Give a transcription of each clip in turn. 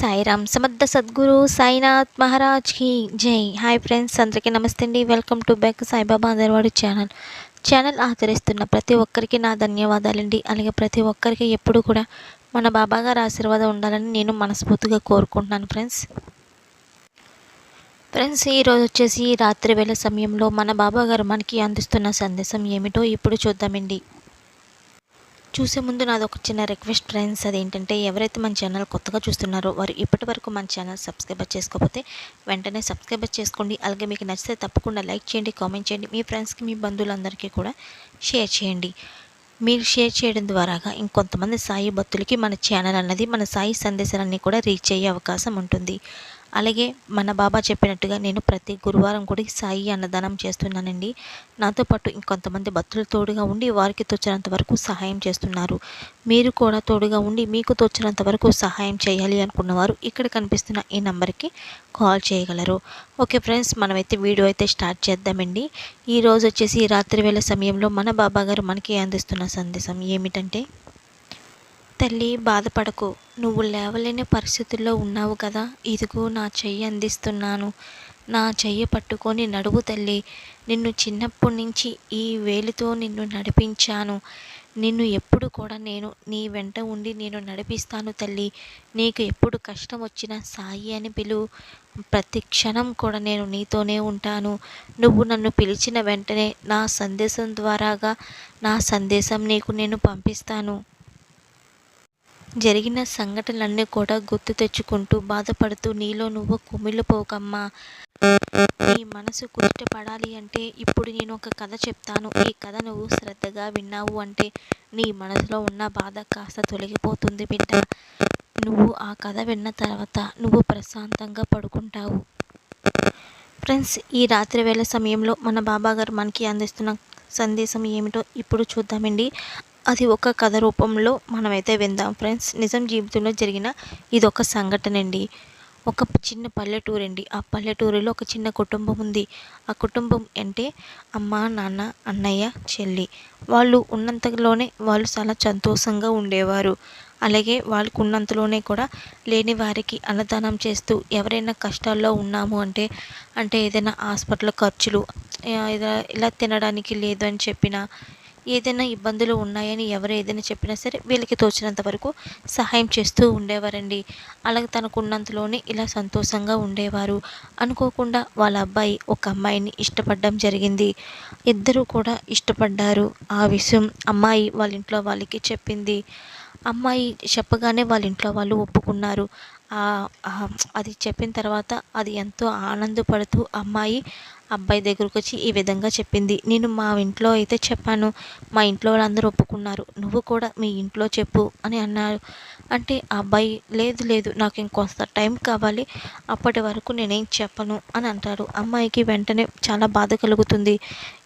సాయిరామ్. సమర్థ సద్గురు సాయినాథ్ మహారాజ్కి జై. హాయ్ ఫ్రెండ్స్ అందరికీ నమస్తే అండి. Welcome to back Saibaba Andarivadu channel. Channel ఆచరిస్తున్న ప్రతి ఒక్కరికి నా ధన్యవాదాలండి. అలాగే ప్రతి ఒక్కరికి ఎప్పుడు కూడా మన బాబా గారు ఆశీర్వాదం ఉండాలని నేను మనస్ఫూర్తిగా కోరుకుంటున్నాను ఫ్రెండ్స్. ఫ్రెండ్స్ ఈరోజు వచ్చేసి రాత్రి వేళ సమయంలో మన బాబా గారు మనకి అందిస్తున్న సందేశం ఏమిటో ఇప్పుడు చూద్దామండి. చూసే ముందు నాది ఒక చిన్న రిక్వెస్ట్ ఫ్రెండ్స్ అదేంటంటే ఎవరైతే మన ఛానల్ కొత్తగా చూస్తున్నారో వారు ఇప్పటి వరకు మన ఛానల్ సబ్స్క్రైబర్ చేసుకోకపోతే వెంటనే సబ్స్క్రైబర్ చేసుకోండి. అలాగే మీకు నచ్చితే తప్పకుండా లైక్ చేయండి కామెంట్ చేయండి. మీ ఫ్రెండ్స్కి మీ బంధువులందరికీ కూడా షేర్ చేయండి. మీరు షేర్ చేయడం ద్వారాగా ఇంకొంతమంది సాయి భక్తులకి మన ఛానల్ అన్నది మన సాయి సందేశాలన్నీ కూడా రీచ్ అయ్యే అవకాశం ఉంటుంది. అలాగే మన బాబా చెప్పినట్టుగా నేను ప్రతి గురువారం కూడా సాయి అన్నదానం చేస్తున్నానండి. నాతో పాటు ఇంకొంతమంది భక్తులు తోడుగా ఉండి వారికి తోచినంత వరకు సహాయం చేస్తున్నారు. మీరు కూడా తోడుగా ఉండి మీకు తోచినంత వరకు సహాయం చేయాలి అనుకున్నవారు ఇక్కడ కనిపిస్తున్న ఈ నెంబర్కి కాల్ చేయగలరు. ఓకే ఫ్రెండ్స్ మనమైతే వీడియో అయితే స్టార్ట్ చేద్దామండి. ఈరోజు వచ్చేసి రాత్రి వేళ సమయంలో మన బాబా గారు మనకి అందిస్తున్న సందేశం ఏమిటంటే తల్లి బాధపడకు. నువ్వు లేవలేని పరిస్థితుల్లో ఉన్నావు కదా. ఇదిగో నా చెయ్యి అందిస్తున్నాను. నా చెయ్యి పట్టుకొని నడువు తల్లి. నిన్ను చిన్నప్పటి నుంచి ఈ వేలితో నిన్ను నడిపించాను. నిన్ను ఎప్పుడు కూడా నేను నీ వెంట ఉండి నేను నడిపిస్తాను తల్లి. నీకు ఎప్పుడు కష్టం వచ్చినా సాయి అని పిలువు ప్రతి క్షణం కూడా నేను నీతోనే ఉంటాను. నువ్వు నన్ను పిలిచిన వెంటనే నా సందేశం ద్వారాగా నా సందేశం నీకు నేను పంపిస్తాను. జరిగిన సంఘటనలన్నీ కూడా గుర్తు తెచ్చుకుంటూ బాధపడుతూ నీలో నువ్వు కుమిలిపోకమ్మా నీ మనసు కుష్టపడాలి అంటే ఇప్పుడు నేను ఒక కథ చెప్తాను. ఈ కథ నువ్వు శ్రద్ధగా విన్నావు అంటే నీ మనసులో ఉన్న బాధ కాస్త తొలగిపోతుంది బిడ్డ. నువ్వు ఆ కథ విన్న తర్వాత నువ్వు ప్రశాంతంగా పడుకుంటావు. ఫ్రెండ్స్ ఈ రాత్రి వేళ సమయంలో మన బాబా గారు మనకి అందిస్తున్న సందేశం ఏమిటో ఇప్పుడు చూద్దామండి. అది ఒక కథ రూపంలో మనమైతే విందాం. ఫ్రెండ్స్ నిజం జీవితంలో జరిగిన ఇది ఒక సంఘటన అండి ఒక చిన్న పల్లెటూరు అండి ఆ పల్లెటూరులో ఒక చిన్న కుటుంబం ఉంది. ఆ కుటుంబం అంటే అమ్మ నాన్న అన్నయ్య చెల్లి. వాళ్ళు ఉన్నంతలోనే వాళ్ళు చాలా సంతోషంగా ఉండేవారు. అలాగే వాళ్ళకు ఉన్నంతలోనే కూడా లేని వారికి అన్నదానం చేస్తూ ఎవరైనా కష్టాల్లో ఉన్నాము అంటే అంటే ఏదైనా హాస్పిటల్ ఖర్చులు ఇలా తినడానికి లేదు అని చెప్పినా ఏదైనా ఇబ్బందులు ఉన్నాయని ఎవరు ఏదైనా చెప్పినా సరే వీళ్ళకి తోచినంత వరకు సహాయం చేస్తూ ఉండేవారండి. అలాగే తనకున్నంతలోనే ఇలా సంతోషంగా ఉండేవారు. అనుకోకుండా వాళ్ళ అబ్బాయి ఒక అమ్మాయిని ఇష్టపడడం జరిగింది. ఇద్దరూ కూడా ఇష్టపడ్డారు. ఆ విషయం అమ్మాయి వాళ్ళ ఇంట్లో వాళ్ళకి చెప్పింది. అమ్మాయి చెప్పగానే వాళ్ళ ఇంట్లో వాళ్ళు ఒప్పుకున్నారు. అది చెప్పిన తర్వాత అది ఎంతో ఆనందపడుతూ అమ్మాయి అబ్బాయి దగ్గరకు వచ్చి ఈ విధంగా చెప్పింది. నేను మా ఇంట్లో అయితే చెప్పాను. మా ఇంట్లో వాళ్ళందరూ ఒప్పుకున్నారు. నువ్వు కూడా మీ ఇంట్లో చెప్పు అని అన్నారు. అంటే ఆ అబ్బాయి లేదు లేదు నాకు ఇంకొంత టైం కావాలి. అప్పటి వరకు నేనేం చెప్పను అని అంటారు. అమ్మాయికి వెంటనే చాలా బాధ కలుగుతుంది.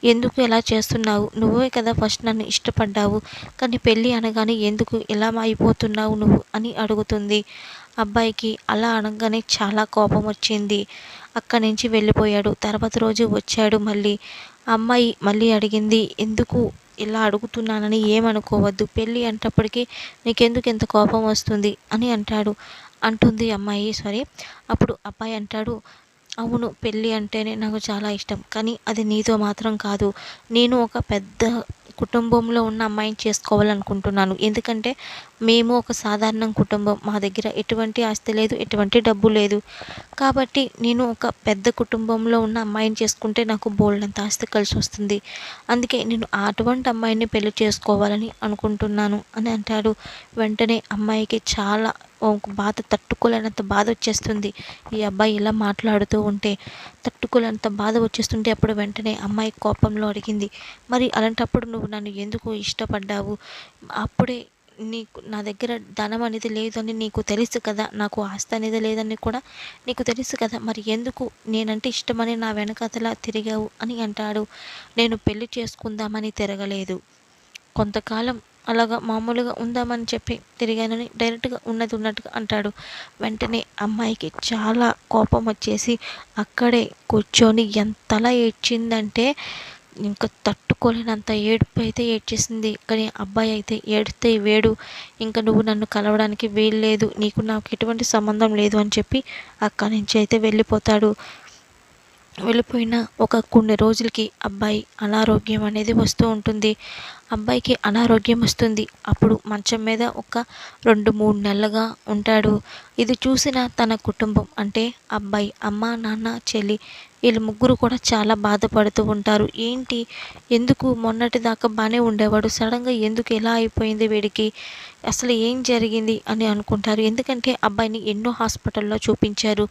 ఎందుకు ఇలా చేస్తున్నావు? నువ్వే కదా ఫస్ట్ నన్ను ఇష్టపడ్డావు. కానీ పెళ్ళి అనగానే ఎందుకు ఇలా అయిపోతున్నావు నువ్వు? అని అడుగుతుంది. అబ్బాయికి అలా అనగానే చాలా కోపం వచ్చింది. అక్కడి నుంచి వెళ్ళిపోయాడు. తర్వాత రోజు వచ్చాడు మళ్ళీ. అమ్మాయి మళ్ళీ అడిగింది ఎందుకు ఇలా అడుగుతున్నానని ఏమనుకోవద్దు? పెళ్ళి అంటప్పటికీ నీకెందుకు ఎంత కోపం వస్తుంది? అని అంటాడు. అంటుంది అమ్మాయి సారీ. అప్పుడు అబ్బాయి అంటాడు అవును పెళ్ళి అంటేనే నాకు చాలా ఇష్టం కానీ అది నీతో మాత్రం కాదు. నేను ఒక పెద్ద కుటుంబంలో ఉన్న అమ్మాయిని చేసుకోవాలనుకుంటున్నాను. ఎందుకంటే మేము ఒక సాధారణ కుటుంబం. మా దగ్గర ఎటువంటి ఆస్తి లేదు ఎటువంటి డబ్బు లేదు. కాబట్టి నేను ఒక పెద్ద కుటుంబంలో ఉన్న అమ్మాయిని చేసుకుంటే నాకు బోల్డంత ఆస్తి కలిసి వస్తుంది. అందుకే నేను అటువంటి అమ్మాయిని పెళ్ళి చేసుకోవాలని అనుకుంటున్నాను అని అంటాడు. వెంటనే అమ్మాయికి చాలా బాధ తట్టుకోలేనంత బాధ వచ్చేస్తుంది. ఈ అబ్బాయి ఇలా మాట్లాడుతూ ఉంటే తట్టుకోలేనంత బాధ వచ్చేస్తుంటే అప్పుడు వెంటనే అమ్మాయి కోపంలో అడిగింది మరి అలాంటప్పుడు నువ్వు నన్ను ఎందుకు ఇష్టపడ్డావు? అప్పుడే నీకు నా దగ్గర ధనం అనేది లేదని నీకు తెలుసు కదా నాకు ఆస్తి అనేది లేదని కూడా నీకు తెలుసు కదా మరి ఎందుకు నేనంటే ఇష్టమని నా వెనకతలా తిరిగావు అని అంటాడు. నేను పెళ్ళి చేసుకుందామని తిరగలేదు. కొంతకాలం అలాగా మామూలుగా ఉందామని చెప్పి తిరిగానని డైరెక్ట్గా ఉన్నది ఉన్నట్టుగా అంటాడు. వెంటనే అమ్మాయికి చాలా కోపం వచ్చేసి అక్కడే కూర్చొని ఎంతలా ఏడ్చిందంటే ఇంకా తట్టుకోలేనంత ఏడుపు అయితే ఏడ్చేసింది. కానీ అబ్బాయి అయితే ఏడితే వేడు. ఇంకా నువ్వు నన్ను కలవడానికి వీల్లేదు. నీకు నాకు ఎటువంటి సంబంధం లేదు అని చెప్పి అక్కడి నుంచి అయితే వెళ్ళిపోతాడు. వెళ్ళిపోయిన ఒక కొన్ని రోజులకి అబ్బాయి అనారోగ్యం అనేది వస్తూ ఉంటుంది. అబ్బాయికి అనారోగ్యం వస్తుంది. అప్పుడు మంచం మీద ఒక రెండు మూడు నెలలుగా ఉంటాడు. ఇది చూసిన తన కుటుంబం అంటే అబ్బాయి అమ్మ నాన్న చెల్లి వీళ్ళు ముగ్గురు కూడా చాలా బాధపడుతూ ఉంటారు. ఏంటి? ఎందుకు? మొన్నటి దాకా బాగానే ఉండేవాడు. సడన్గా ఎందుకు ఎలా అయిపోయింది వీడికి? అసలు ఏం జరిగింది? అని అనుకుంటారు. ఎందుకంటే అబ్బాయిని ఎన్నో హాస్పిటల్లో చూపించారు.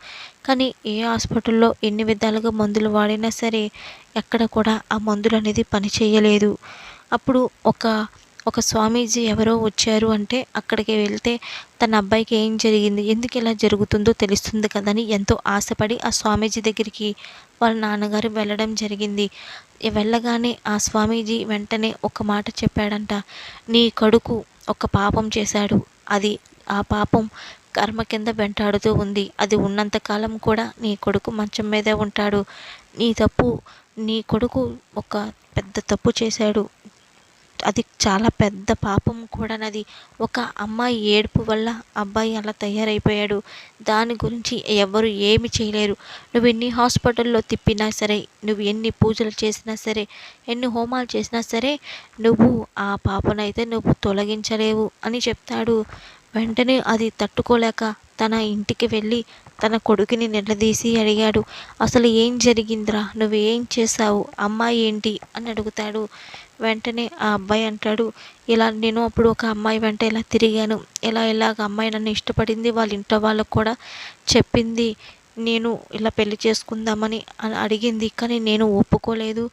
కానీ ఏ హాస్పిటల్లో ఎన్ని విధాలుగా మందులు వాడినా సరే ఎక్కడ కూడా ఆ మందులు అనేది పనిచేయలేదు. అప్పుడు ఒక ఒక స్వామీజీ ఎవరో వచ్చారు అంటే అక్కడికి వెళ్తే తన అబ్బాయికి ఏం జరిగింది ఎందుకు ఇలా జరుగుతుందో తెలుస్తుంది కదని ఎంతో ఆశపడి ఆ స్వామీజీ దగ్గరికి వాళ్ళ నాన్నగారు వెళ్ళడం జరిగింది. వెళ్ళగానే ఆ స్వామీజీ వెంటనే ఒక మాట చెప్పాడంట నీ కొడుకు ఒక పాపం చేశాడు. అది ఆ పాపం కర్మ కింద వెంటాడుతూ ఉంది. అది ఉన్నంతకాలం కూడా నీ కొడుకు మంచం మీదే ఉంటాడు. నీ తప్పు నీ కొడుకు ఒక పెద్ద తప్పు చేశాడు. అది చాలా పెద్ద పాపం కూడా నది. ఒక అమ్మాయి ఏడుపు వల్ల అబ్బాయి అలా తయారైపోయాడు. దాని గురించి ఎవరు ఏమి చేయలేరు. నువ్వు ఎన్ని హాస్పిటల్లో తిప్పినా సరే నువ్వు ఎన్ని పూజలు చేసినా సరే ఎన్ని హోమాలు చేసినా సరే నువ్వు ఆ పాపనైతే నువ్వు తొలగించలేవు అని చెప్తాడు. వెంటనే అది తట్టుకోలేక తన ఇంటికి వెళ్ళి తన కొడుకుని నిలదీసి అడిగాడు అసలు ఏం జరిగిందిరా? నువ్వు ఏం చేశావు? అమ్మాయి ఏంటి? అని అడుగుతాడు. వెంటనే ఆ అబ్బాయి అంటాడు ఇలా నేను అప్పుడు ఒక అమ్మాయి వెంట ఇలా తిరిగాను. ఇలా ఇలాగ అమ్మాయి నన్ను ఇష్టపడింది వాళ్ళ ఇంట్లో వాళ్ళకు కూడా చెప్పింది నేను ఇలా పెళ్ళి చేసుకుందామని అడిగింది. కానీ నేను ఒప్పుకోలేదు.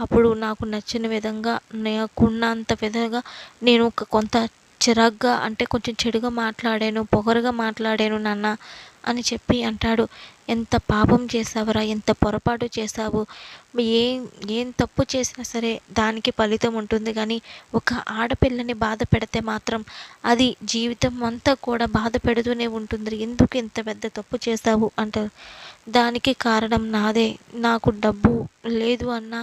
అప్పుడు నాకు నచ్చిన విధంగా నాకున్నంత విధంగా నేను ఒక కొంత చిరాగ్గా అంటే కొంచెం చెడుగా మాట్లాడాను పొగరుగా మాట్లాడాను నాన్న అని చెప్పి అంటాడు. ఎంత పాపం చేసావురా ఎంత పొరపాటు చేసావు ఏం ఏం తప్పు చేసినా సరే దానికి ఫలితం ఉంటుంది కానీ ఒక ఆడపిల్లని బాధ పెడితే మాత్రం అది జీవితం అంతా కూడా బాధ పెడుతూనే ఉంటుంది ఎందుకు ఇంత పెద్ద తప్పు చేసావు అంటారు. దానికి కారణం నాదే. నాకు డబ్బు లేదు అన్న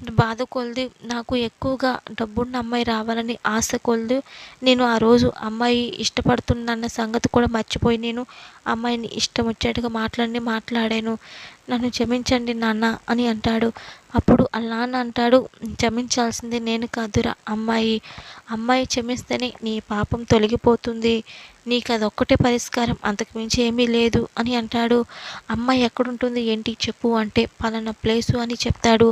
బాధ కొలది. నాకు ఎక్కువగా డబ్బున్న అమ్మాయి రావాలని ఆశ కొలదు. నేను ఆ రోజు అమ్మాయి ఇష్టపడుతుందన్న సంగతి కూడా మర్చిపోయి నేను అమ్మాయిని ఇష్టం వచ్చేట్టుగా మాట్లాడి మాట్లాడాను. నన్ను క్షమించండి నాన్న అని అంటాడు. అప్పుడు ఆ నాన్న అంటాడు క్షమించాల్సింది నేను కాదురా అమ్మాయి. అమ్మాయి క్షమిస్తేనే నీ పాపం తొలగిపోతుంది. నీకు అదొక్కటే పరిష్కారం అంతకు మించి ఏమీ లేదు అని అంటాడు. అమ్మాయి ఎక్కడుంటుంది? ఏంటి? చెప్పు అంటే పలానా ప్లేసు అని చెప్తాడు.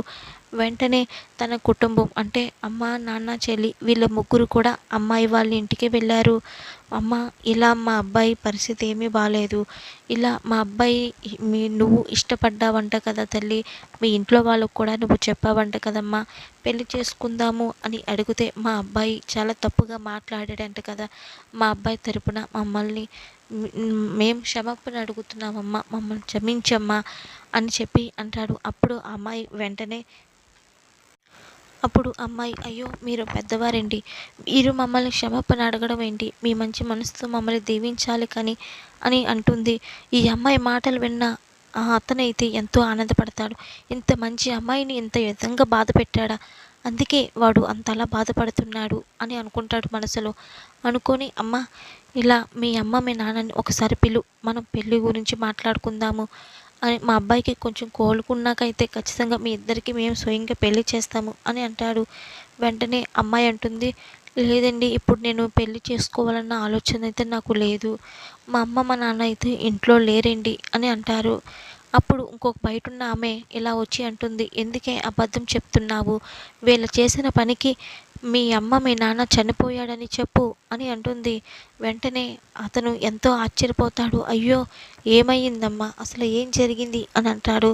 వెంటనే తన కుటుంబం అంటే అమ్మ నాన్న చెల్లి వీళ్ళ ముగ్గురు కూడా అమ్మాయి వాళ్ళ ఇంటికి వెళ్ళారు. అమ్మ ఇలా మా అబ్బాయి పరిస్థితి ఏమీ బాగాలేదు ఇలా మా అబ్బాయి మీ నువ్వు ఇష్టపడ్డావంట కదా తల్లి మీ ఇంట్లో వాళ్ళకు కూడా నువ్వు చెప్పావంట కదమ్మా పెళ్ళి చేసుకుందాము అని అడిగితే మా అబ్బాయి చాలా తప్పుగా మాట్లాడాడంట కదా. మా అబ్బాయి తరపున మమ్మల్ని మేము క్షమాపణ అడుగుతున్నామమ్మా మమ్మల్ని క్షమించమ్మా అని చెప్పి అంటాడు. అప్పుడు అమ్మాయి వెంటనే అప్పుడు అమ్మాయి అయ్యో మీరు పెద్దవారండి మీరు మమ్మల్ని క్షమాపణ అడగడం ఏంటి? మీ మంచి మనసుతో మమ్మల్ని దీవించాలి కానీ అని అంటుంది. ఈ అమ్మాయి మాటలు విన్న ఆ అతనైతే ఎంతో ఆనందపడతాడు. ఇంత మంచి అమ్మాయిని ఇంత విధంగా బాధ పెట్టాడా? అందుకే వాడు అంతలా బాధపడుతున్నాడు అని అనుకుంటాడు మనసులో. అనుకొని అమ్మ ఇలా మీ అమ్మ మీ నాన్నని ఒకసారి పిలు. మనం పెళ్ళి గురించి మాట్లాడుకుందాము. అని మా అబ్బాయికి కొంచెం కోలుకున్నాకైతే ఖచ్చితంగా మీ ఇద్దరికి మేము స్వయంగా పెళ్ళి చేస్తాము అని అంటాడు. వెంటనే అమ్మాయి అంటుంది లేదండి ఇప్పుడు నేను పెళ్ళి చేసుకోవాలన్న ఆలోచన అయితే నాకు లేదు. మా అమ్మ మా నాన్న అయితే ఇంట్లో లేరండి అని అంటారు. అప్పుడు ఇంకొక బయట ఉన్న ఆమె ఇలా వచ్చి అంటుంది ఎందుకే అబద్ధం చెప్తున్నావు? వీళ్ళు చేసిన పనికి మీ అమ్మ మీ నాన్న చనిపోయాడని చెప్పు అని అంటుంది. వెంటనే అతను ఎంతో ఆశ్చర్యపోతాడు. అయ్యో ఏమయ్యిందమ్మా అసలు ఏం జరిగింది? అని అంటాడు.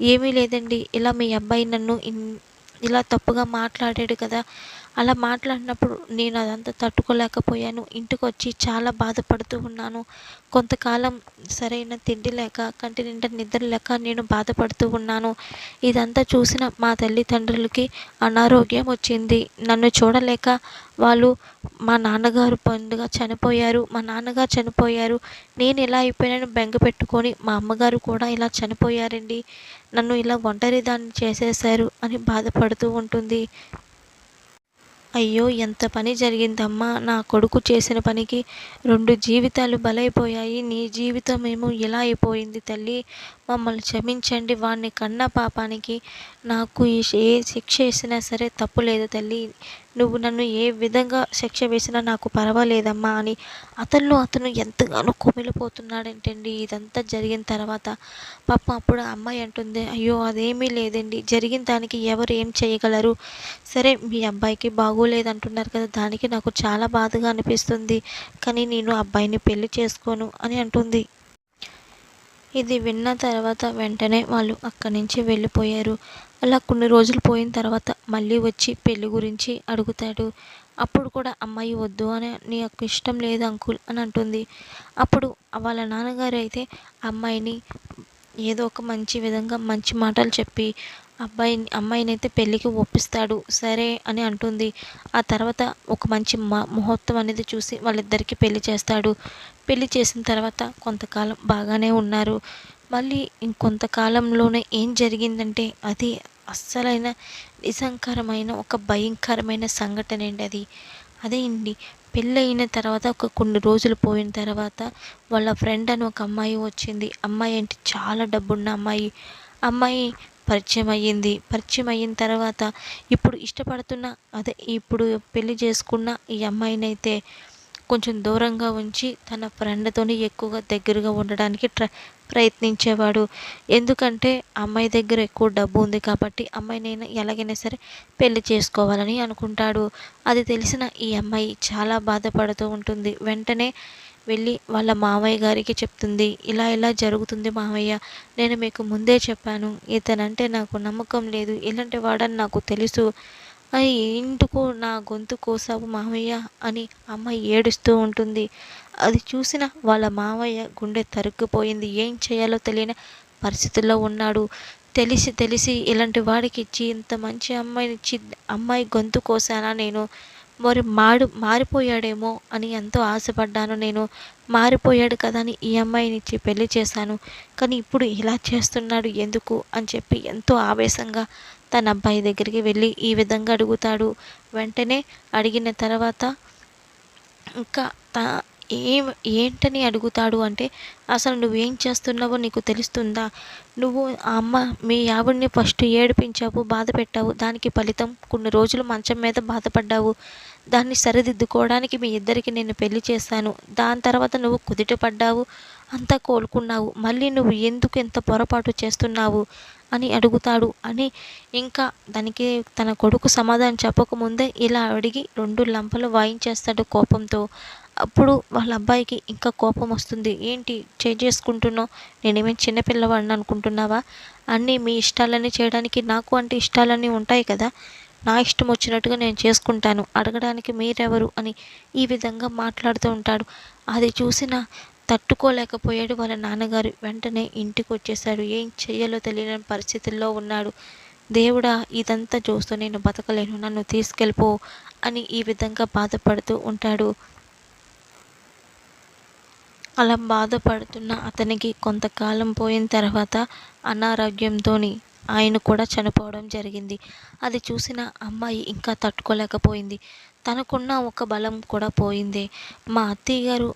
ఏమీ లేదండి. ఇలా మీ అబ్బాయి నన్ను ఇలా తప్పుగా మాట్లాడాడు కదా. అలా మాట్లాడినప్పుడు నేను అదంతా తట్టుకోలేకపోయాను. ఇంటికి వచ్చి చాలా బాధపడుతూ ఉన్నాను. కొంతకాలం సరైన తిండి లేక కంటి నిండా నిద్ర లేక నేను బాధపడుతూ ఉన్నాను. ఇదంతా చూసిన మా తల్లిదండ్రులకి అనారోగ్యం వచ్చింది. నన్ను చూడలేక వాళ్ళు మా నాన్నగారు పండుగ చనిపోయారు. మా నాన్నగారు చనిపోయారు. నేను ఇలా అయిపోయాను బెంగ పెట్టుకొని మా అమ్మగారు కూడా ఇలా చనిపోయారండి. నన్ను ఇలా ఒంటరి దాన్ని చేసేశారు అని బాధపడుతూ ఉంటుంది. అయ్యో ఎంత పని జరిగిందమ్మా. నా కొడుకు చేసిన పనికి రెండు జీవితాలు బలైపోయాయి. నీ జీవితం ఏమో ఇలా అయిపోయింది తల్లి. మమ్మల్ని క్షమించండి. వాడిని కన్న పాపానికి నాకు ఈ ఏ శిక్ష వేసినా సరే తప్పు లేదు తల్లి. నువ్వు నన్ను ఏ విధంగా శిక్ష వేసినా నాకు పర్వాలేదమ్మా అని అతను అతను ఎంతగానో కుమిలిపోతున్నాడంటండి. ఇదంతా జరిగిన తర్వాత పాప అప్పుడు అమ్మాయి అంటుంది అయ్యో అదేమీ లేదండి. జరిగిన దానికి ఎవరు ఏం చేయగలరు? సరే మీ అబ్బాయికి బాగోలేదంటున్నారు కదా. దానికి నాకు చాలా బాధగా అనిపిస్తుంది. కానీ నేను అబ్బాయిని పెళ్ళి చేసుకోను అని అంటుంది. ఇది విన్న తర్వాత వెంటనే వాళ్ళు అక్కడి నుంచి వెళ్ళిపోయారు. అలా కొన్ని రోజులు పోయిన తర్వాత మళ్ళీ వచ్చి పెళ్ళి గురించి అడుగుతాడు. అప్పుడు కూడా అమ్మాయి వద్దు అని నీ యొక్క ఇష్టం లేదు అంకుల్ అని అంటుంది. అప్పుడు వాళ్ళ నాన్నగారు అయితే అమ్మాయిని ఏదో ఒక మంచి విధంగా మంచి మాటలు చెప్పి అబ్బాయిని అమ్మాయిని అయితే పెళ్ళికి ఒప్పిస్తాడు సరే అని అంటుంది. ఆ తర్వాత ఒక మంచి ముహూర్తం అనేది చూసి వాళ్ళిద్దరికీ పెళ్ళి చేస్తాడు. పెళ్ళి చేసిన తర్వాత కొంతకాలం బాగానే ఉన్నారు. మళ్ళీ ఇంకొంతకాలంలోనే ఏం జరిగిందంటే అది అస్సలైన నిసంకరమైన ఒక భయంకరమైన సంఘటన అండి అది. అదే అండి పెళ్ళయిన తర్వాత ఒక కొన్ని రోజులు పోయిన తర్వాత వాళ్ళ ఫ్రెండ్ అని ఒక అమ్మాయి వచ్చింది. అమ్మాయి అంటే చాలా డబ్బున్న అమ్మాయి. అమ్మాయి పరిచయం అయ్యింది. పరిచయం అయిన తర్వాత ఇప్పుడు ఇష్టపడుతున్న అదే ఇప్పుడు పెళ్ళి చేసుకున్న ఈ అమ్మాయినైతే కొంచెం దూరంగా ఉంచి తన ఫ్రెండ్తోని ఎక్కువగా దగ్గరగా ఉండడానికి ట్రై ప్రయత్నించేవాడు. ఎందుకంటే అమ్మాయి దగ్గర ఎక్కువ డబ్బు ఉంది కాబట్టి అమ్మాయినైనా ఎలాగైనా సరే పెళ్ళి చేసుకోవాలని అనుకుంటాడు. అది తెలిసిన ఈ అమ్మాయి చాలా బాధపడుతూ ఉంటుంది. వెంటనే వెళ్ళి వాళ్ళ మామయ్య గారికి చెప్తుంది. ఇలా ఇలా జరుగుతుంది మామయ్య. నేను మీకు ముందే చెప్పాను. ఇతనంటే నాకు నమ్మకం లేదు. ఇలాంటి వాడని నాకు తెలుసు. ఎందుకు నా గొంతు కోసావు మామయ్య అని అమ్మాయి ఏడుస్తూ ఉంటుంది. అది చూసిన వాళ్ళ మామయ్య గుండె తరుక్కుపోయింది. ఏం చేయాలో తెలియని పరిస్థితుల్లో ఉన్నాడు. తెలిసి తెలిసి ఇలాంటి వాడికి ఇచ్చి ఇంత మంచి అమ్మాయిని ఇచ్చి అమ్మాయి గొంతు కోసానా నేను? మరి మాడు మారిపోయాడేమో అని ఎంతో ఆశపడ్డాను నేను. మారిపోయాడు కదా అని ఈ అమ్మాయిని ఇచ్చి పెళ్ళి చేశాను. కానీ ఇప్పుడు ఇలా చేస్తున్నాడు ఎందుకు అని చెప్పి ఎంతో ఆవేశంగా తన అబ్బాయి దగ్గరికి వెళ్ళి ఈ విధంగా అడుగుతాడు. వెంటనే అడిగిన తర్వాత ఇంకా త ఏం ఏంటని అడుగుతాడు అంటే అసలు నువ్వేం చేస్తున్నావో నీకు తెలుస్తుందా? నువ్వు ఆ అమ్మ మీ ఆవిడ్ని ఫస్ట్ ఏడిపించావు బాధ పెట్టావు. దానికి ఫలితం కొన్ని రోజులు మంచం మీద బాధపడ్డావు. దాన్ని సరిదిద్దుకోవడానికి మీ ఇద్దరికి నేను పెళ్ళి చేశాను. దాని తర్వాత నువ్వు కుదిట పడ్డావు అంతా కోలుకున్నావు. మళ్ళీ నువ్వు ఎందుకు ఎంత పొరపాటు చేస్తున్నావు? అని అడుగుతాడు. అని ఇంకా దానికి తన కొడుకు సమాధానం చెప్పకముందే ఇలా అడిగి రెండు లంపలు వాయించేస్తాడు కోపంతో. అప్పుడు వాళ్ళ అబ్బాయికి ఇంకా కోపం వస్తుంది. ఏంటి చేసుకుంటున్నావు? నేనేమేం చిన్నపిల్లవాడిని అనుకుంటున్నావా? అన్నీ మీ ఇష్టాలన్నీ చేయడానికి నాకు అంటే ఇష్టాలన్నీ ఉంటాయి కదా. నా ఇష్టం వచ్చినట్టుగా నేను చేసుకుంటాను. అడగడానికి మీరెవరు? అని ఈ విధంగా మాట్లాడుతూ ఉంటాడు. అది చూసిన తట్టుకోలేకపోయాడు వాళ్ళ నాన్నగారు. వెంటనే ఇంటికి వచ్చేశాడు ఏం చేయాలో తెలియని పరిస్థితుల్లో ఉన్నాడు. దేవుడా ఇదంతా చూస్తూ నేను బతకలేను. నన్ను తీసుకెళ్ళిపో అని ఈ విధంగా బాధపడుతూ ఉంటాడు. అలా బాధపడుతున్న అతనికి కొంతకాలం పోయిన తర్వాత అనారోగ్యంతో ఆయన కూడా చనిపోవడం జరిగింది. అది చూసిన అమ్మాయి ఇంకా తట్టుకోలేకపోయింది. తనకున్న ఒక బలం కూడా పోయింది. మా అత్తయ్య గారు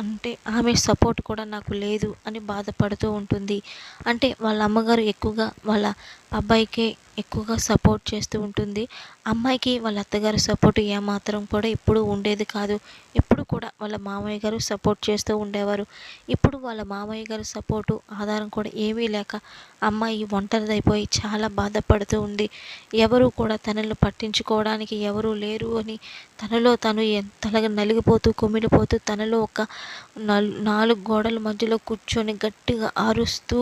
అంటే ఆమె సపోర్ట్ కూడా నాకు లేదు అని బాధపడుతూ ఉంటుంది. అంటే వాళ్ళ అమ్మగారు ఎక్కువగా వాళ్ళ అబ్బాయికే ఎక్కువగా సపోర్ట్ చేస్తూ ఉంటుంది. అమ్మాయికి వాళ్ళ అత్తగారి సపోర్ట్ ఏమాత్రం కూడా ఎప్పుడు ఉండేది కాదు. ఎప్పుడు కూడా వాళ్ళ మామయ్య గారు సపోర్ట్ చేస్తూ ఉండేవారు. ఇప్పుడు వాళ్ళ మామయ్య గారి సపోర్టు ఆధారం కూడా ఏమీ లేక అమ్మాయి ఒంటరిదైపోయి చాలా బాధపడుతూ ఉంది. ఎవరు కూడా తనను పట్టించుకోవడానికి ఎవరూ లేరు అని తనలో తను ఎంతలాగా నలిగిపోతూ కుమిలిపోతూ తనలో ఒక నాలుగు గోడల మధ్యలో కూర్చొని గట్టిగా అరుస్తూ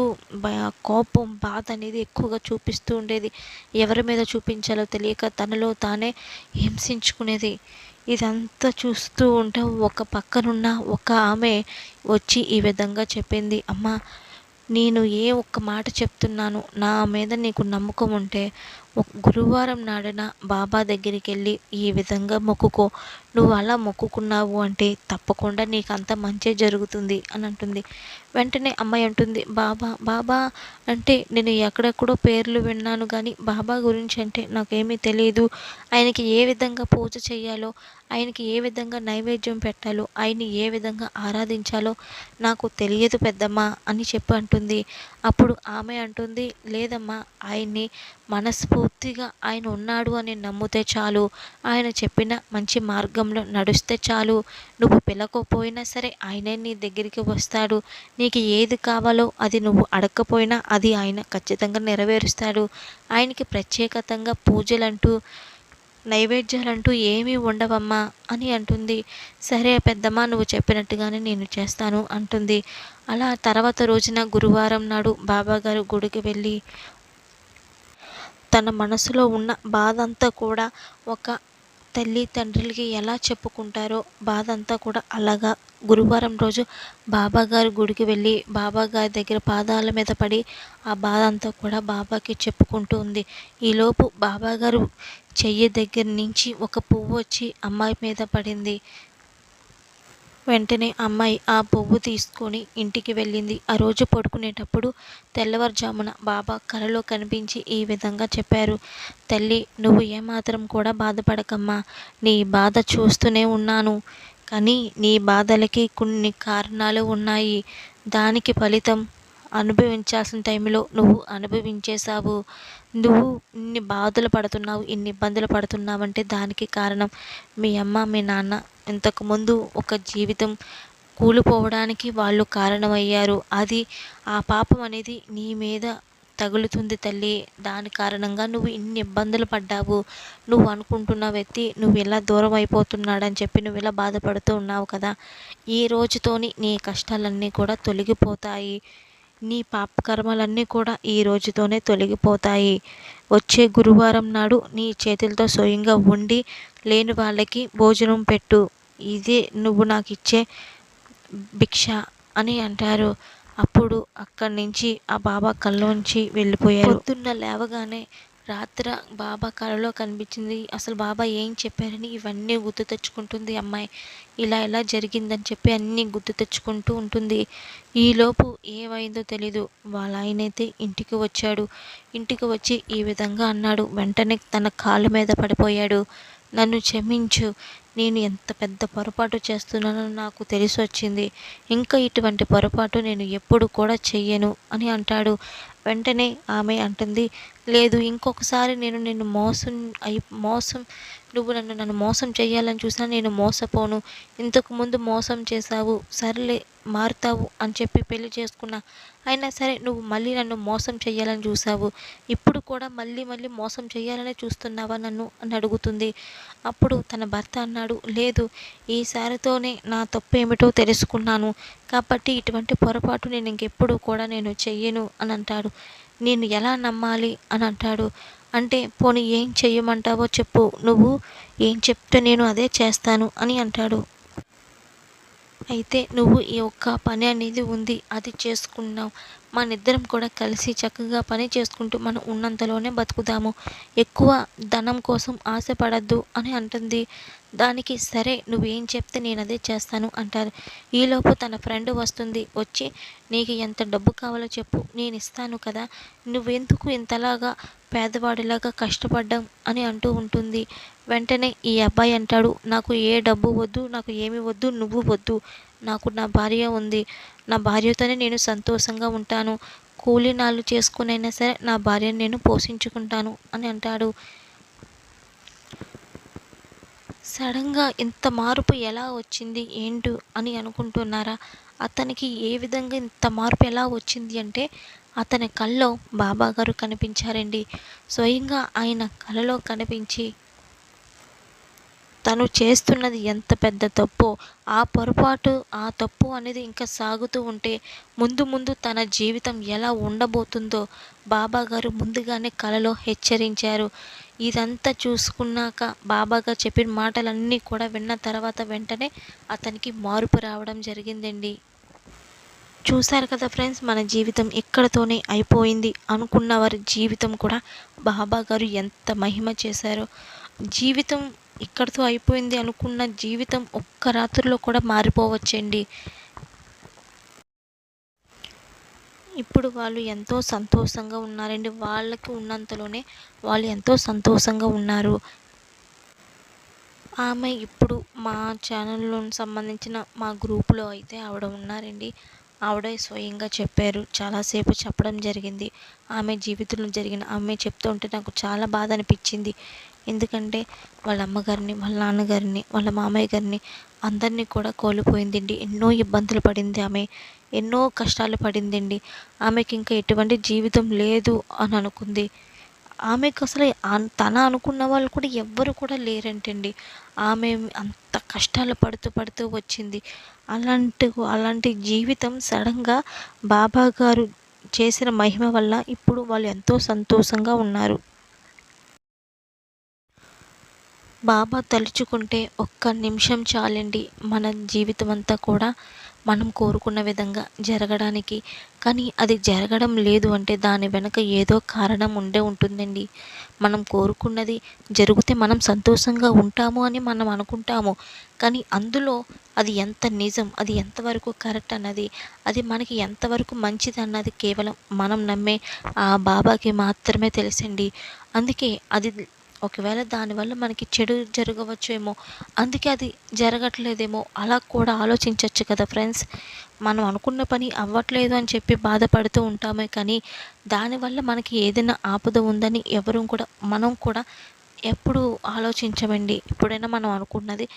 కోపం బాధ అనేది ఎక్కువగా చూపిస్తూ ఉండేది. ఎవరి మీద చూపించాలో తెలియక తనలో తానే హింసించుకునేది. ఇదంతా చూస్తూ ఉంటే ఒక పక్కనున్న ఒక ఆమె వచ్చి ఈ విధంగా చెప్పింది. అమ్మ నేను ఏ ఒక్క మాట చెప్తున్నాను నా మీద నీకు నమ్మకం ఉంటే గురువారం నాడన బాబా దగ్గరికి వెళ్ళి ఈ విధంగా మొక్కుకో. నువ్వు అలా మొక్కుకున్నావు అంటే తప్పకుండా నీకు అంత మంచి జరుగుతుంది అని అంటుంది. వెంటనే అమ్మాయి అంటుంది బాబా బాబా అంటే నేను ఎక్కడెక్కడో పేర్లు విన్నాను కానీ బాబా గురించి అంటే నాకేమీ తెలియదు ఆయనకి ఏ విధంగా పూజ చేయాలో ఆయనకి ఏ విధంగా నైవేద్యం పెట్టాలో ఆయన్ని ఏ విధంగా ఆరాధించాలో నాకు తెలియదు పెద్దమ్మా అని చెప్పి అంటుంది. అప్పుడు ఆమె అంటుంది లేదమ్మా ఆయన్ని మనస్ఫూర్తిగా ఆయన ఉన్నాడు అని నమ్మితే చాలు. ఆయన చెప్పిన మంచి మార్గంలో నడుస్తే చాలు. నువ్వు పిలకపోయినా సరే ఆయనే నీ దగ్గరికి వస్తాడు. నీకు ఏది కావాలో అది నువ్వు అడగకపోయినా అది ఆయన ఖచ్చితంగా నెరవేరుస్తాడు. ఆయనకి ప్రత్యేకతంగా పూజలంటూ నైవేద్యాలంటూ ఏమీ ఉండవమ్మా అని అంటుంది. సరే పెద్దమ్మ నువ్వు చెప్పినట్టుగానే నేను చేస్తాను అంటుంది. అలా తర్వాత రోజున గురువారం నాడు బాబాగారు గుడికి వెళ్ళి తన మనసులో ఉన్న బాధ అంతా కూడా ఒక తల్లి తండ్రులకి ఎలా చెప్పుకుంటారో బాధ అంతా కూడా అలాగా. గురువారం రోజు బాబాగారి గుడికి వెళ్ళి బాబా గారి దగ్గర పాదాల మీద పడి ఆ బాధ అంతా కూడా బాబాకి చెప్పుకుంటూ ఉంది. ఈలోపు బాబాగారు చెయ్యి దగ్గర నుంచి ఒక పువ్వు వచ్చి అమ్మాయి మీద పడింది. వెంటనే అమ్మాయి ఆ పువ్వు తీసుకొని ఇంటికి వెళ్ళింది. ఆ రోజు పడుకునేటప్పుడు తెల్లవారుజామున బాబా కలలో కనిపించి ఈ విధంగా చెప్పారు. తల్లి నువ్వు ఏమాత్రం కూడా బాధపడకమ్మా. నీ బాధ చూస్తూనే ఉన్నాను. కానీ నీ బాధలకి కొన్ని కారణాలు ఉన్నాయి. దానికి ఫలితం అనుభవించాల్సిన టైంలో నువ్వు అనుభవించేశావు. నువ్వు ఇన్ని బాధలు పడుతున్నావు ఇన్ని ఇబ్బందులు పడుతున్నావు అంటే దానికి కారణం మీ అమ్మ మీ నాన్న. ఇంతకుముందు ఒక జీవితం కూలిపోవడానికి వాళ్ళు కారణమయ్యారు. అది ఆ పాపం అనేది నీ మీద తగులుతుంది తల్లి. దాని కారణంగా నువ్వు ఇన్ని ఇబ్బందులు పడ్డావు. నువ్వు అనుకుంటున్న వ్యక్తి నువ్వు ఇలా దూరం అయిపోతున్నాడని చెప్పి నువ్వు ఇలా బాధపడుతూ ఉన్నావు కదా. ఈ రోజుతోని నీ కష్టాలన్నీ కూడా తొలగిపోతాయి. నీ పాపకర్మలన్నీ కూడా ఈ రోజుతోనే తొలగిపోతాయి. వచ్చే గురువారం నాడు నీ చేతులతో స్వయంగా ఉండి లేని వాళ్ళకి భోజనం పెట్టు. ఇదే నువ్వు నాకు ఇచ్చే భిక్ష అని అంటారు. అప్పుడు అక్కడి నుంచి ఆ బాబా కల్లోంచి వెళ్ళిపోయారు. పొద్దున్న లేవగానే రాత్ర బాబా కలలో కనిపించింది. అసలు బాబా ఏం చెప్పారని ఇవన్నీ గుర్తు తెచ్చుకుంటుంది అమ్మాయి. ఇలా ఇలా జరిగిందని చెప్పి అన్నీ గుర్తు తెచ్చుకుంటూ ఉంటుంది. ఈలోపు ఏమైందో తెలీదు. వాళ్ళ ఆయన అయితే ఇంటికి వచ్చాడు. ఇంటికి వచ్చి ఈ విధంగా అన్నాడు. వెంటనే తన కాళ్ళ మీద పడిపోయాడు. నన్ను క్షమించు. నేను ఎంత పెద్ద పొరపాటు చేస్తున్నానో నాకు తెలిసి వచ్చింది. ఇంకా ఇటువంటి పొరపాటు నేను ఎప్పుడు కూడా చెయ్యను అని అంటాడు. వెంటనే ఆమె అంటుంది లేదు ఇంకొకసారి నేను నిన్ను మోసం అయి మోసం నువ్వు నన్ను నన్ను మోసం చేయాలని చూసినా నేను మోసపోను. ఇంతకు ముందు మోసం చేశావు సర్లే మారుతావు అని చెప్పి పెళ్ళి చేసుకున్నా. అయినా సరే నువ్వు మళ్ళీ నన్ను మోసం చేయాలని చూసావు ఇప్పుడు కూడా మళ్ళీ మళ్ళీ మోసం చేయాలనే చూస్తున్నావా నన్ను? అని అడుగుతుంది. అప్పుడు తన భర్త అన్నాడు లేదు ఈసారితోనే నా తప్పు ఏమిటో తెలుసుకున్నాను. కాబట్టి ఇటువంటి పొరపాటు నేను ఇంకెప్పుడు కూడా నేను చెయ్యను అని అంటాడు. నేను ఎలా నమ్మాలి అని అంటాడు. అంటే పోనీ ఏం చెయ్యమంటావో చెప్పు. నువ్వు ఏం చెప్తే నేను అదే చేస్తాను అని అంటాడు. అయితే నువ్వు ఈ ఒక్క పని అనేది ఉంది. అది చేసుకున్నావు. మనిద్దరం కూడా కలిసి చక్కగా పని చేసుకుంటూ మనం ఉన్నంతలోనే బతుకుదాము. ఎక్కువ ధనం కోసం ఆశపడద్దు అని అంటుంది. దానికి సరే నువ్వేం చెప్తే నేను అదే చేస్తాను అంటారు. ఈలోపు తన ఫ్రెండ్ వస్తుంది. వచ్చి నీకు ఎంత డబ్బు కావాలో చెప్పు. నేను ఇస్తాను కదా. నువ్వెందుకు ఇంతలాగా పేదవాడిలాగా కష్టపడ్డాం అని అంటూ ఉంటుంది. వెంటనే ఈ అబ్బాయి అంటాడు నాకు ఏ డబ్బు వద్దు నాకు ఏమి వద్దు నువ్వు వద్దు. నాకు నా భార్య ఉంది. నా భార్యతోనే నేను సంతోషంగా ఉంటాను. కూలీ నాళ్ళు చేసుకునైనా సరే నా భార్యను నేను పోషించుకుంటాను అని అంటాడు. సడన్గా ఇంత మార్పు ఎలా వచ్చింది? ఏంటి? అని అనుకుంటున్నారా? అతనికి ఏ విధంగా ఇంత మార్పు ఎలా వచ్చింది అంటే అతని కల్లో బాబా గారు కనిపించారండి. స్వయంగా ఆయన కలలో కనిపించి తను చేస్తున్నది ఎంత పెద్ద తప్పో? ఆ పొరపాటు ఆ తప్పు అనేది ఇంకా సాగుతూ ఉంటే ముందు ముందు తన జీవితం ఎలా ఉండబోతుందో బాబా గారు ముందుగానే కలలో హెచ్చరించారు. ఇదంతా చూసుకున్నాక బాబా గారు చెప్పిన మాటలన్నీ కూడా విన్న తర్వాత వెంటనే అతనికి మార్పు రావడం జరిగిందండి. చూశారు కదా ఫ్రెండ్స్ మన జీవితం ఇక్కడతోనే అయిపోయింది అనుకున్న వారి జీవితం కూడా బాబా గారు ఎంత మహిమ చేశారో. జీవితం ఇక్కడితో అయిపోయింది అనుకున్న జీవితం ఒక్క రాత్రిలో కూడా మారిపోవచ్చండి. ఇప్పుడు వాళ్ళు ఎంతో సంతోషంగా ఉన్నారండి. వాళ్ళకి ఉన్నంతలోనే వాళ్ళు ఎంతో సంతోషంగా ఉన్నారు. ఆమె ఇప్పుడు మా ఛానల్లో సంబంధించిన మా గ్రూపులో అయితే ఆవిడ ఉన్నారండి. ఆవిడే స్వయంగా చెప్పారు. చాలాసేపు చెప్పడం జరిగింది. ఆమె జీవితంలో జరిగిన ఆమె చెప్తూ ఉంటే నాకు చాలా బాధ అనిపించింది. ఎందుకంటే వాళ్ళ అమ్మగారిని వాళ్ళ నాన్నగారిని వాళ్ళ మామయ్య గారిని అందరినీ కూడా కోల్పోయిందండి. ఎన్నో ఇబ్బందులు పడింది ఆమె. ఎన్నో కష్టాలు పడిందండి. ఆమెకి ఇంకా ఎటువంటి జీవితం లేదు అని అనుకుంది. ఆమెకు అసలు తన అనుకున్న వాళ్ళు కూడా ఎవ్వరు కూడా లేరంటండి. ఆమె అంత కష్టాలు పడుతూ పడుతూ వచ్చింది. అలాంటి అలాంటి జీవితం సడన్గా బాబా గారు చేసిన మహిమ వల్ల ఇప్పుడు వాళ్ళు ఎంతో సంతోషంగా ఉన్నారు. బాబా తలుచుకుంటే ఒక్క నిమిషం చాలండి. మన జీవితం అంతా కూడా మనం కోరుకున్న విధంగా జరగడానికి. కానీ అది జరగడం లేదు అంటే దాని వెనుక ఏదో కారణం ఉండే ఉంటుందండి. మనం కోరుకున్నది జరిగితే మనం సంతోషంగా ఉంటాము అని మనం అనుకుంటాము. కానీ అందులో అది ఎంత నిజం అది ఎంతవరకు కరెక్ట్ అన్నది అది మనకి ఎంతవరకు మంచిది అన్నది కేవలం మనం నమ్మే ఆ బాబాకి మాత్రమే తెలుసండి. అందుకే అది ఒకవేళ దానివల్ల మనకి చెడు జరగవచ్చేమో అందుకే అది జరగట్లేదేమో అలా కూడా ఆలోచించవచ్చు కదా ఫ్రెండ్స్. మనం అనుకున్న పని అవ్వట్లేదు అని చెప్పి బాధపడుతూ ఉంటామే కానీ దానివల్ల మనకి ఏదైనా ఆపద ఉందని ఎవరు కూడా మనం కూడా ఎప్పుడు ఆలోచించమండి. ఎప్పుడైనా మనం అనుకున్నది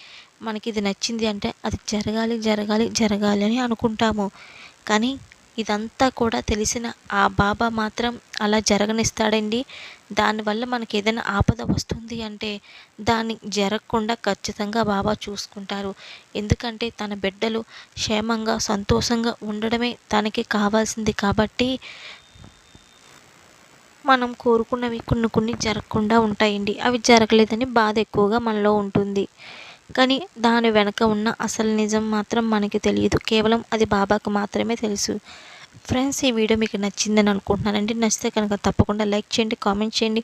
మనకి ఇది నచ్చింది అంటే అది జరగాలి జరగాలి జరగాలి అని అనుకుంటాము. కానీ ఇదంతా కూడా తెలిసిన ఆ బాబా మాత్రం అలా జరగనిస్తాడండి. దానివల్ల మనకి ఏదైనా ఆపద వస్తుంది అంటే దాన్ని జరగకుండా ఖచ్చితంగా బాబా చూసుకుంటారు. ఎందుకంటే తన బిడ్డలు క్షేమంగా సంతోషంగా ఉండడమే తనకి కావాల్సింది కాబట్టి మనం కోరుకున్నవి కొన్ని కొన్ని జరగకుండా ఉంటాయండి. అవి జరగలేదని బాధ ఎక్కువగా మనలో ఉంటుంది. కానీ దాని వెనక ఉన్న అసలు నిజం మాత్రం మనకి తెలియదు. కేవలం అది బాబాకు మాత్రమే తెలుసు. ఫ్రెండ్స్ ఈ వీడియో మీకు నచ్చిందని అనుకుంటున్నానండి. నచ్చితే కనుక తప్పకుండా లైక్ చేయండి కామెంట్ చేయండి.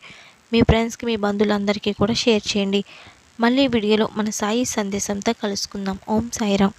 మీ ఫ్రెండ్స్కి మీ బంధువులందరికీ కూడా షేర్ చేయండి. మళ్ళీ వీడియోలో మన సాయి సందేశంతో కలుసుకుందాం. ఓం సాయిరామ్.